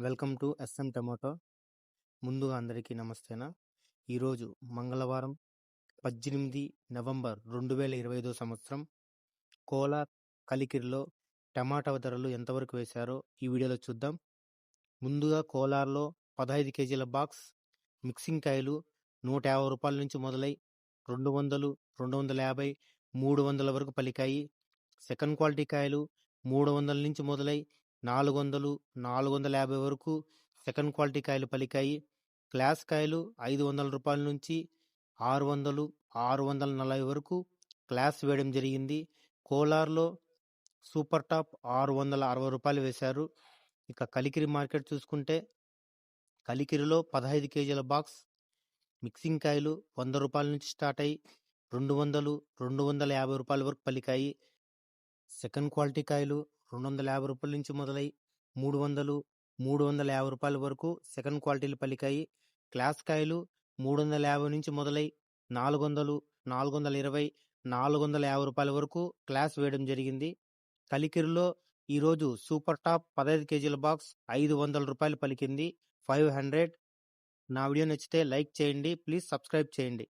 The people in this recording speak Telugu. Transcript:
Welcome to S M tomato. ముందుగా అందరికీ నమస్తేనా? ఈరోజు మంగళవారం పద్దెనిమిది నవంబర్ రెండు వేల ఇరవై ఐదో సంవత్సరం. కోలార్ కలికిరిలో టమాటా ధరలు ఎంతవరకు వేశారో ఈ వీడియోలో చూద్దాం. ముందుగా కోలార్లో పదహైదు కేజీల బాక్స్ మిక్సింగ్ కాయలు నూట యాభై రూపాయల నుంచి మొదలై రెండు వందలు రెండు వందల యాభై మూడు వందల వరకు పలికాయి. సెకండ్ క్వాలిటీ కాయలు మూడు వందల నుంచి మొదలై నాలుగు వందలు నాలుగు వందల యాభై వరకు సెకండ్ క్వాలిటీ కాయలు పలికాయి. క్లాస్ కాయలు ఐదు వందల రూపాయల నుంచి ఆరు వందలు ఆరు వందల నలభై వరకు క్లాస్ వేయడం జరిగింది. కోలార్లో సూపర్ టాప్ ఆరు వందల అరవై రూపాయలు వేశారు. ఇక కలికిరి మార్కెట్ చూసుకుంటే కలికిరిలో పదహైదు కేజీల బాక్స్ మిక్సింగ్ కాయలు వంద రూపాయల నుంచి స్టార్ట్ అయ్యి రెండు వందలు రెండు వందల యాభై రూపాయల వరకు పలికాయి. సెకండ్ క్వాలిటీ కాయలు రెండు వందల యాభై రూపాయల నుంచి మొదలై మూడు వందలు మూడు వందల యాభై రూపాయల వరకు సెకండ్ క్వాలిటీలు పలికాయి. క్లాస్ కాయలు మూడు వందల యాభై నుంచి మొదలై నాలుగు వందలు నాలుగు వందల ఇరవై నాలుగు వందల యాభై రూపాయల వరకు క్లాస్ వేయడం జరిగింది. కలికిరిలో ఈరోజు సూపర్ టాప్ పదహైదు కేజీల బాక్స్ ఐదు వందల రూపాయలు పలికింది. Five hundred. నా వీడియో నచ్చితే లైక్ చేయండి ప్లీజ్ సబ్స్క్రైబ్ చేయండి.